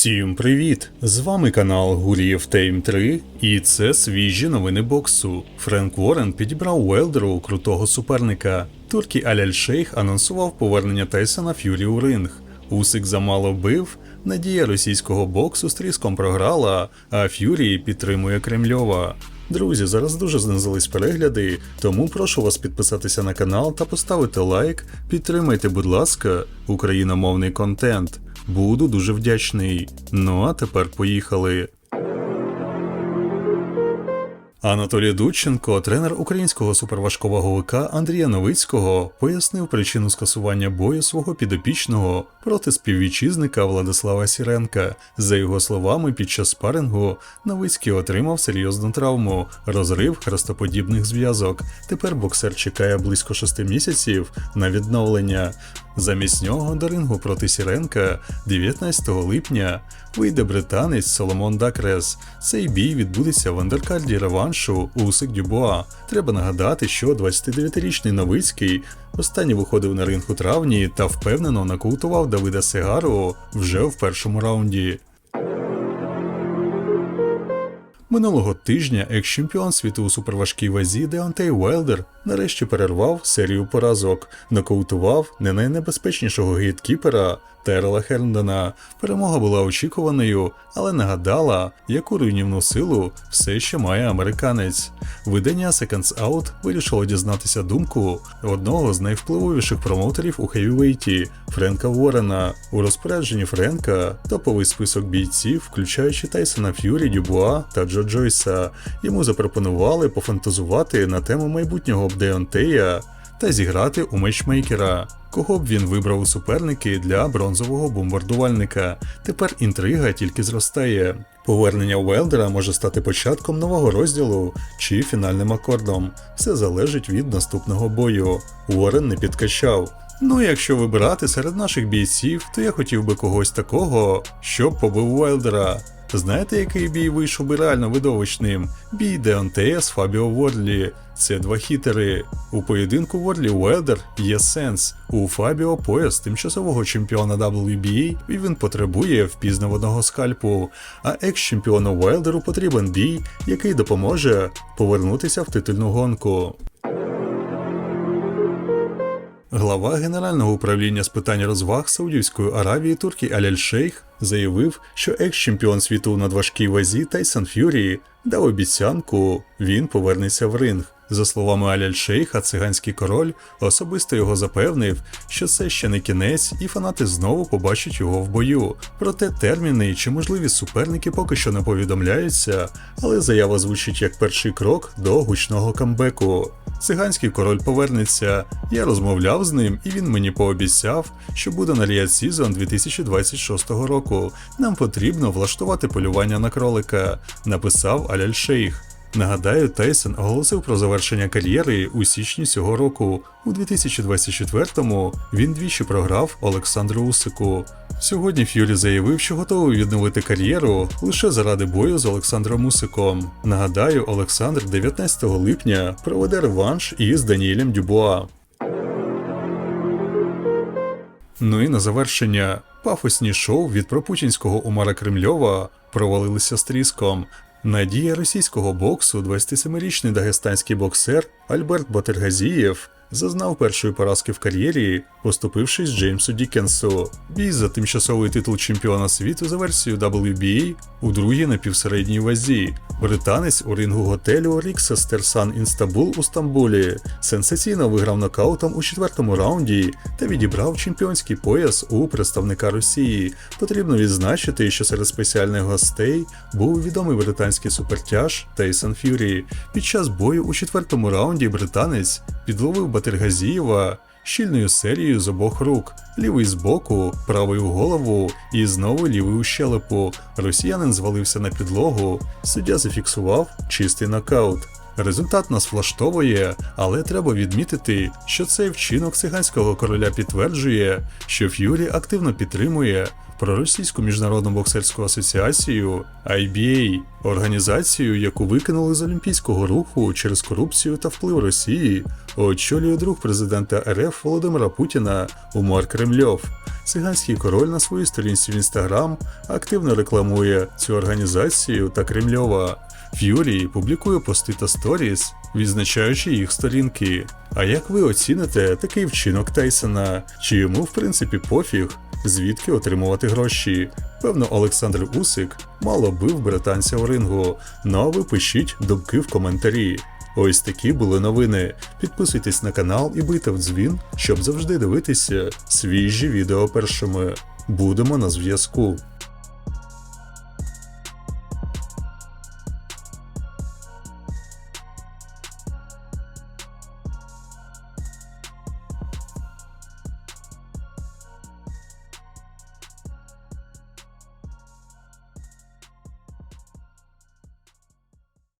Всім привіт! З вами канал Гурієв Тейм 3, і це свіжі новини боксу. Френк Уоррен підібрав Уелдеру крутого суперника. Туркі Аляль Шейх анонсував повернення Тайсона Ф'юрі у ринг. Усик замало бив, надія російського боксу з тріском програла, а Ф'юрі підтримує Кремльова. Друзі, зараз дуже знизились перегляди, тому прошу вас підписатися на канал та поставити лайк. Підтримайте, будь ласка, україномовний контент. Буду дуже вдячний. Ну а тепер поїхали. Анатолій Дудченко, тренер українського суперважковаговика Андрія Новицького, пояснив причину скасування бою свого підопічного проти співвітчизника Владислава Сіренка. За його словами, під час спарингу Новицький отримав серйозну травму, розрив хрестоподібних зв'язок. Тепер боксер чекає близько шести місяців на відновлення. Замість нього до рингу проти Сіренка 19 липня вийде британець Соломон Дакрес. Цей бій відбудеться в андеркарді реваншу Усик Дюбуа. Треба нагадати, що 29-річний Новицький останній виходив на ринг у травні та впевнено нокаутував Давида Сигару вже в першому раунді. Минулого тижня екс-чемпіон світу у суперважкій вазі Деонтей Уелдер нарешті перервав серію поразок, нокаутував не найнебезпечнішого гейткіпера Терла Херндона. Перемога була очікуваною, але нагадала, яку руйнівну силу все ще має американець. Видання Seconds Out вирішило дізнатися думку одного з найвпливовіших промоутерів у хевівейті Френка Уоррена. У розпорядженні Френка топовий список бійців, включаючи Тайсона Ф'юрі, Дюбуа та Джо Джойса. Йому запропонували пофантазувати на тему майбутнього Деонтея та зіграти у мечмейкера. Кого б він вибрав у суперники для бронзового бомбардувальника? Тепер інтрига тільки зростає. Повернення Уелдера може стати початком нового розділу чи фінальним акордом. Все залежить від наступного бою. Уоррен не підкачав. Ну, якщо вибирати серед наших бійців, то я хотів би когось такого, щоб побив Уайлдера. Знаєте, який бій вийшов би реально видовищним? Бій з Фабіо Ворлі. Це два хітери. У поєдинку Ворлі Уелдер є сенс. У Фабіо пояс тимчасового чемпіона WBA і він потребує впізнаваного скальпу. А екс-чемпіону Уелдеру потрібен бій, який допоможе повернутися в титульну гонку. Глава Генерального управління з питань розваг Саудівської Аравії Туркі Аляль Шейх заявив, що екс-чемпіон світу на важкій вазі Тайсон Ф'юрі дав обіцянку, він повернеться в ринг. За словами Аляль Шейха, циганський король особисто його запевнив, що це ще не кінець, і фанати знову побачать його в бою. Проте терміни чи можливі суперники поки що не повідомляються, але заява звучить як перший крок до гучного камбеку. Циганський король повернеться. Я розмовляв з ним, і він мені пообіцяв, що буде на Ріад Сізон 2026 року. Нам потрібно влаштувати полювання на кролика, написав Аляль Шейх. Нагадаю, Тайсон оголосив про завершення кар'єри у січні цього року. У 2024-му він двічі програв Олександру Усику. Сьогодні Ф'юрі заявив, що готовий відновити кар'єру лише заради бою з Олександром Усиком. Нагадаю, Олександр 19 липня проведе реванш із Даніелем Дюбуа. Ну і на завершення пафосні шоу від пропутінського Умара Кремльова провалилися з тріском. Надія російського боксу, 27-річний дагестанський боксер Альберт Батергазієв зазнав першої поразки в кар'єрі, поступившись Джеймсу Дікенсу. Бій за тимчасовий титул чемпіона світу за версією WBA у другій напівсередній вазі. Британець у рингу готелю Рікса Стерсан Інстабул у Стамбулі сенсаційно виграв нокаутом у четвертому раунді та відібрав чемпіонський пояс у представника Росії. Потрібно відзначити, що серед спеціальних гостей був відомий британський супертяж Тейсон Ф'юрі. Під час бою у четвертому раунді британець підловив Батергазієва щільною серією з обох рук, лівий з боку, правий в голову і знову лівий у щелепу. Росіянин звалився на підлогу, суддя зафіксував чистий нокаут. Результат нас влаштовує, але треба відмітити, що цей вчинок циганського короля підтверджує, що Ф'юрі активно підтримує проросійську міжнародну боксерську асоціацію IBA, організацію, яку викинули з олімпійського руху через корупцію та вплив Росії, очолює друг президента РФ Володимира Путіна Умар Кремльов. циганський король на своїй сторінці в інстаграм активно рекламує цю організацію та Кремльова. Ф'юрі публікує пости та сторіс, відзначаючи їх сторінки. А як ви оціните такий вчинок Тайсона? Чи йому в принципі пофіг, звідки отримувати гроші? Певно, Олександр Усик мало бив британця в рингу. Ну а ви пишіть думки в коментарі. Ось такі були новини. Підписуйтесь на канал і бийте в дзвін, щоб завжди дивитися свіжі відео першими. Будемо на зв'язку.